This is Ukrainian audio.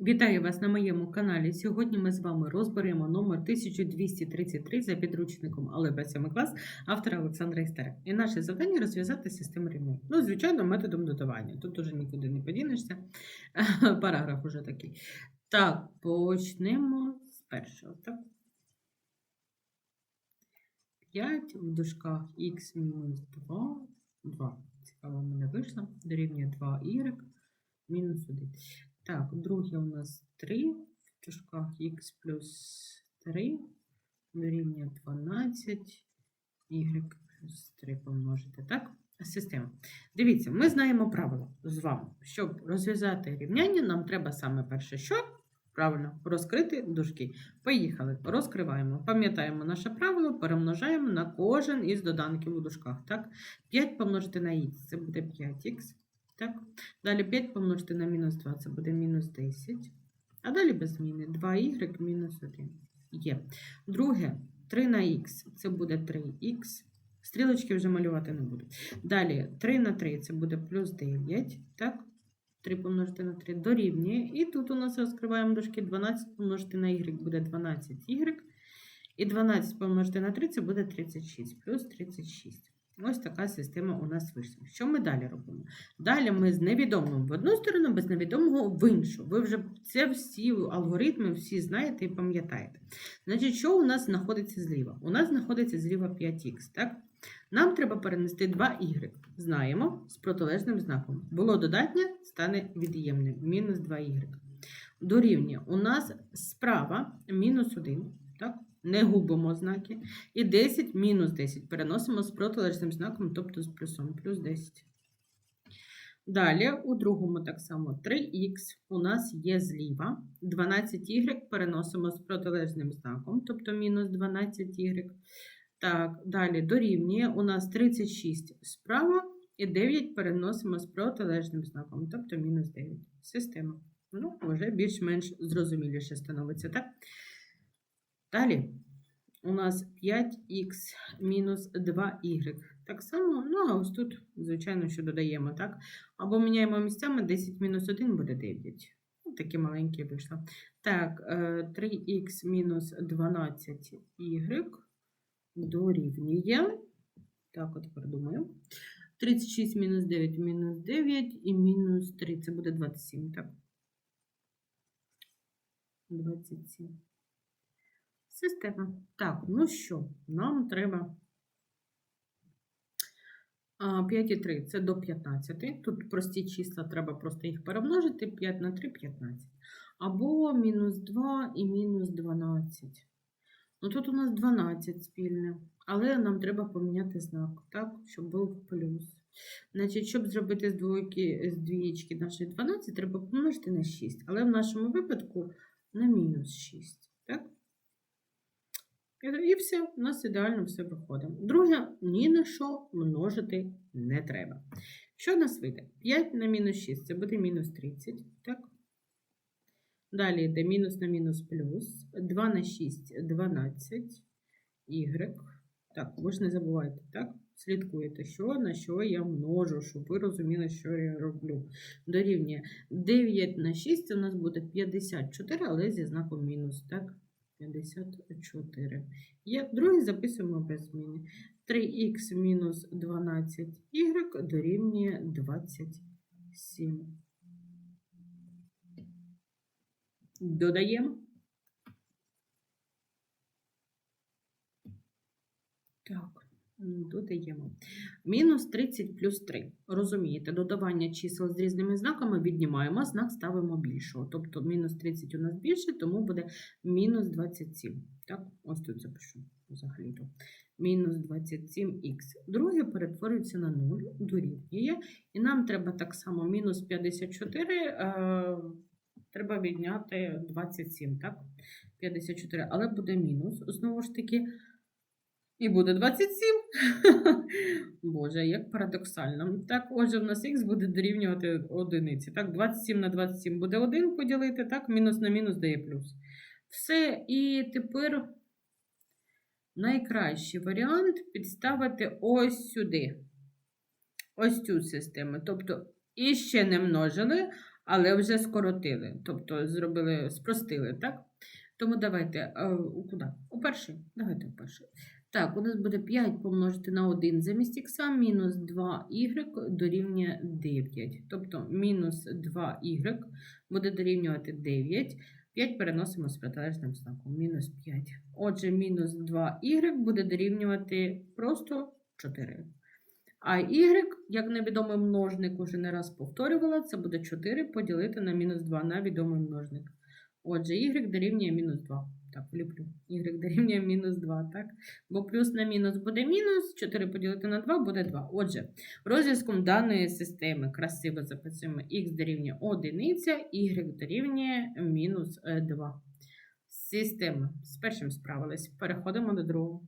Вітаю вас на моєму каналі. Сьогодні ми з вами розберемо номер 1233 за підручником Алебра 7 клас автора Олександра Істера. І наше завдання розв'язати систему рівнянь. Ну, звичайно, методом додавання. Тут уже нікуди не подінешся. Параграф уже такий. Так, почнемо з першого. Так? 5 в дужках х мінус 2. 2. Цікаво, в мене вийшло. Дорівнює 2y мінус 1. Так, друге у нас 3 в дужках х плюс 3 дорівнює 12, y плюс 3 помножити. Так, система. Дивіться, ми знаємо правило з вами. Щоб розв'язати рівняння, нам треба саме перше, що? Правильно, розкрити дужки. Поїхали. Розкриваємо. Пам'ятаємо наше правило, перемножаємо на кожен із доданків у дужках. Так? 5 помножити на х, це буде 5х. Так? Далі 5 помножити на мінус 2, це буде мінус 10. А далі без зміни 2y мінус 1. Є. Друге, 3 на х, це буде 3х. Стрілочки вже малювати не буду. Далі 3 на 3 це буде плюс 9. Так? 3 помножити на 3 дорівнює. І тут у нас розкриваємо дужки 12 помножити на y буде 12y. І 12 помножити на 3 це буде 36, плюс 36. Ось така система у нас вийшла. Що ми далі робимо? Далі ми з невідомим в одну сторону, без невідомого в іншу. Ви вже це всі алгоритми всі знаєте і пам'ятаєте. Значить, що у нас знаходиться зліва? У нас знаходиться зліва 5х, так? Нам треба перенести 2y. Знаємо з протилежним знаком. Було додатнє, стане від'ємним. Мінус 2y. Дорівнює. У нас справа мінус 1. Так? Не губимо знаки. І 10 мінус 10 переносимо з протилежним знаком, тобто з плюсом, плюс 10. Далі, у другому так само 3х у нас є зліва. 12y переносимо з протилежним знаком, тобто мінус 12y. Так, далі дорівнює у нас 36 справа і 9 переносимо з протилежним знаком, тобто мінус 9. Система. Ну, вже більш-менш зрозуміліше становиться, так? Далі у нас 5х мінус 2y. Так само, ну а ось тут, звичайно, що додаємо, так? Або міняємо місцями 10 мінус 1 буде 9. Ну, такі маленькі вийшло. Так, 3х мінус 12y дорівнює. Так, от думаю. 36 мінус 9 мінус 9 і мінус 3. Це буде 27, так? 27. Система. Так, ну що, нам треба 5 і 3 це до 15. Тут прості числа, треба просто їх перемножити. 5 на 3 15. Або мінус 2 і мінус 12. Ну тут у нас 12 спільне, але нам треба поміняти знак, так, щоб був плюс. Значить, щоб зробити з двойки, з двієчки нашої 12, треба помножити на 6. Але в нашому випадку на мінус 6. І все, у нас ідеально все виходить. Друге, ні на що множити не треба. Що в нас вийде? 5 на мінус 6 це буде мінус 30. Так? Далі йде мінус на мінус плюс. 2 на 6 12. Y. Так, ви ж не забувайте, так? Слідкуєте, що на що я множу, щоб ви розуміли, що я роблю. Дорівнює 9 на 6 у нас буде 54, але зі знаком мінус. Так? 54. Є. Другий записуємо без зміни. 3х мінус 12y дорівнює 27. Додаємо. Так, додаємо. Мінус 30 плюс 3. Розумієте, додавання чисел з різними знаками віднімаємо, знак ставимо більшого. Тобто мінус 30 у нас більше, тому буде мінус 27. Так, ось тут запишу взагалі-то. Мінус 27х. Друге перетворюється на 0, дорівнює. І нам треба так само мінус 54. Е Треба відняти 27, так? 54, але буде мінус, знову ж таки. І буде 27. Боже, як парадоксально. Так, отже, в нас х буде дорівнювати одиниці. Так, 27 на 27 буде 1 поділити, так, мінус на мінус дає плюс. Все, і тепер найкращий варіант підставити ось сюди. Ось цю систему. Тобто, і ще не множили, але вже скоротили, тобто зробили, спростили, так? Тому давайте е, куди? У перший. Давайте у перший. Так, у нас буде 5 помножити на 1 замість х, мінус 2y дорівнює 9. Тобто мінус 2y буде дорівнювати 9. 5 переносимо з протилежним знаком. Мінус 5. Отже, мінус 2y буде дорівнювати просто 4. А y, як невідомий множник, уже не раз повторювала, це буде 4 поділити на мінус 2 на відомий множник. Отже, y дорівнює мінус 2. Так, вліплю. y дорівнює мінус 2, так? Бо плюс на мінус буде мінус, 4 поділити на 2 буде 2. Отже, розв'язком даної системи красиво записуємо x дорівнює 1, y дорівнює мінус 2. Система з першим справились. Переходимо до другого.